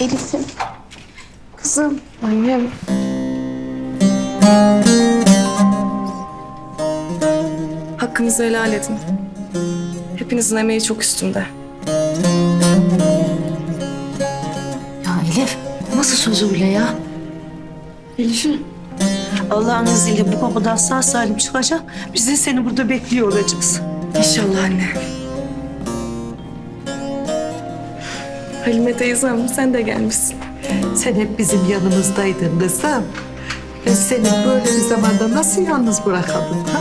Elif'im. Kızım. Annem. Hakkınızı helal edin. Hepinizin emeği çok üstümde. Ya Elif nasıl söz öyle ya? Elif'im. Allah'ın izniyle bu kapıdan sağ salim çıkacak. Biz de seni burada bekliyor olacağız. İnşallah anne. Halime teyzem sen de gelmişsin. Sen hep bizim yanımızdaydın kızım. Ben seni böyle bir zamanda nasıl yalnız bırakalım ha?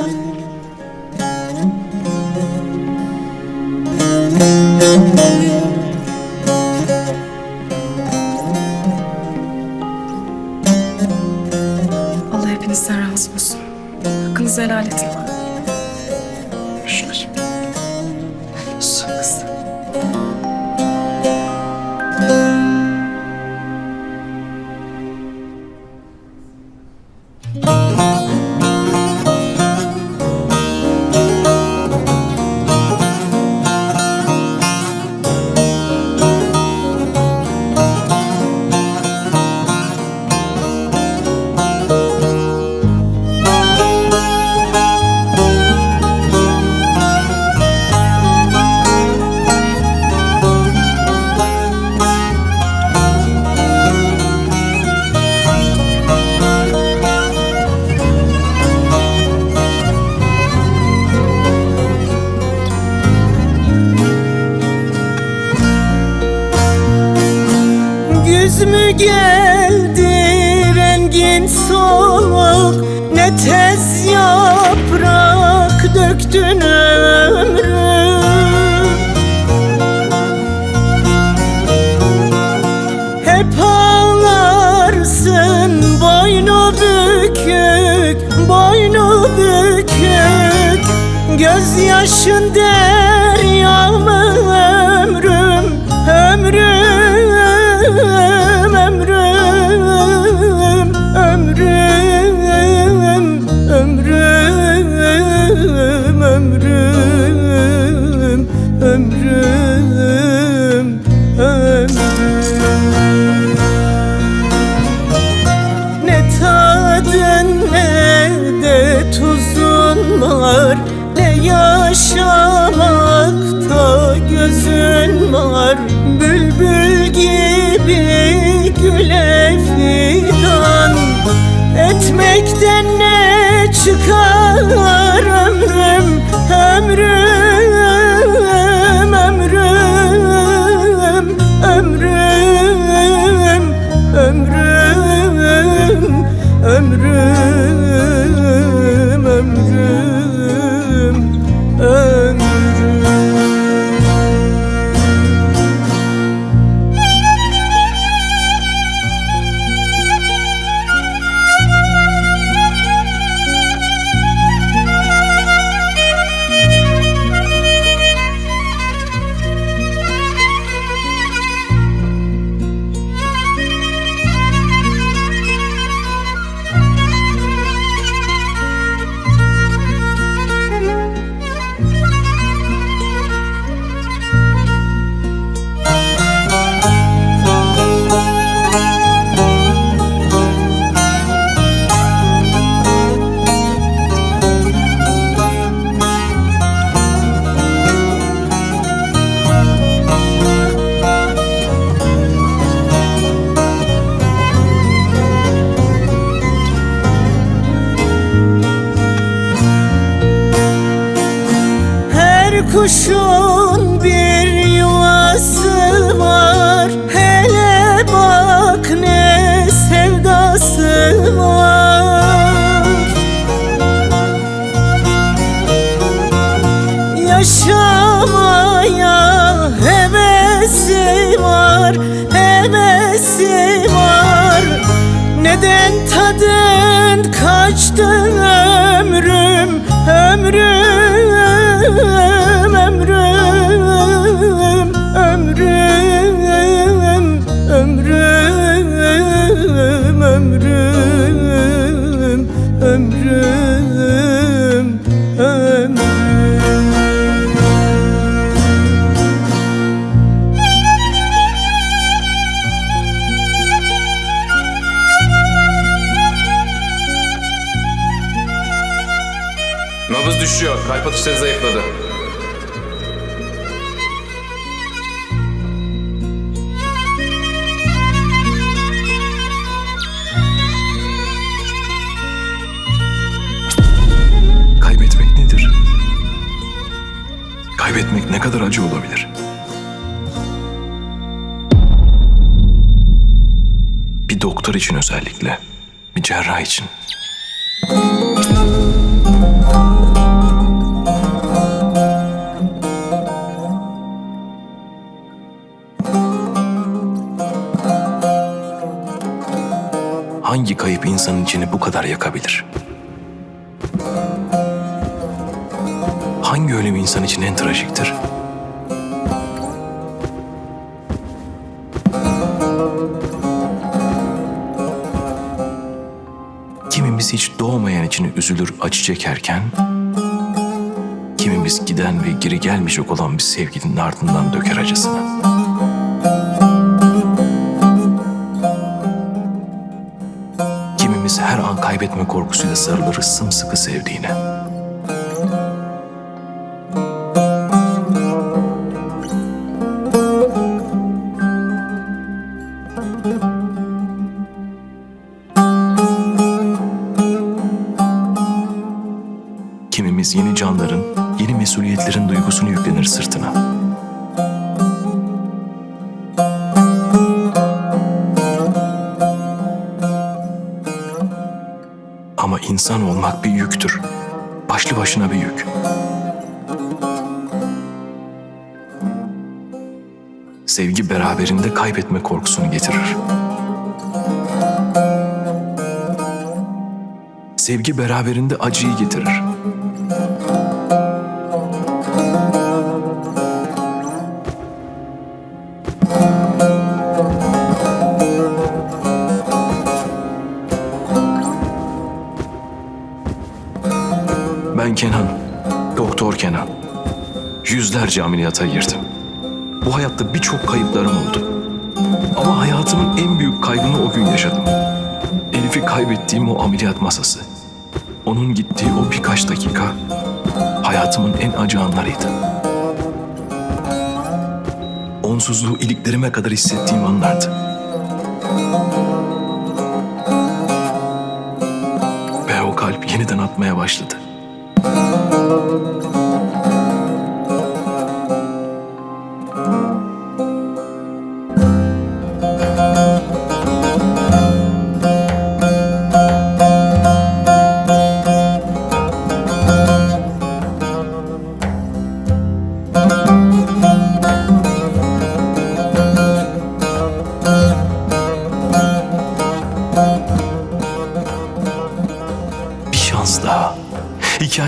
Allah hepinizden razı olsun. Hakkınızı helal edin. Şükür. Geldi rengin soluk Ne tez yaprak döktün ömrüm Hep ağlarsın boynu bükük Boynu bükük. Ömrüm, ömrüm, Etmekten ne çıkar kuşun bir yuvası var. Hele bak ne sevdası var. Yaşamaya hevesi var Hevesi var. Neden tadın kaçtı ömrüm Ömrüm, Kalp atışları zayıfladı. Kaybetmek nedir? Kaybetmek ne kadar acı olabilir? Bir doktor için özellikle, bir cerrah için. Kayıp insanın içini bu kadar yakabilir? Hangi ölüm insan için en trajiktir? Kimimiz hiç doğmayan için üzülür acı çekerken, kimimiz giden ve geri gelmeyecek olan bir sevgilinin ardından döker acısını. Kimimiz her an kaybetme korkusuyla sarılır sımsıkı sevdiğine. Kimimiz yeni canların, yeni mesuliyetlerin duygusunu yüklenir sırtına. Ama insan olmak bir yüktür. Başlı başına bir yük. Sevgi beraberinde kaybetme korkusunu getirir. Sevgi beraberinde acıyı getirir. Ben Kenan, Doktor Kenan. Yüzlerce ameliyata girdim. Bu hayatta birçok kayıplarım oldu. Ama hayatımın en büyük kaybını o gün yaşadım. Elif'i kaybettiğim o ameliyat masası. Onun gittiği o birkaç dakika hayatımın en acı anlarıydı. Onsuzluğu iliklerime kadar hissettiğim anlardı. Ve o kalp yeniden atmaya başladı. Bir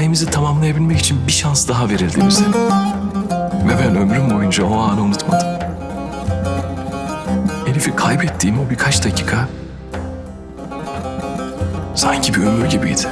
Hikayemizi tamamlayabilmek için bir şans daha verildi bize. Ve ben ömrüm boyunca o anı unutmadım. Elif'i kaybettiğim o birkaç dakika sanki bir ömür gibiydi.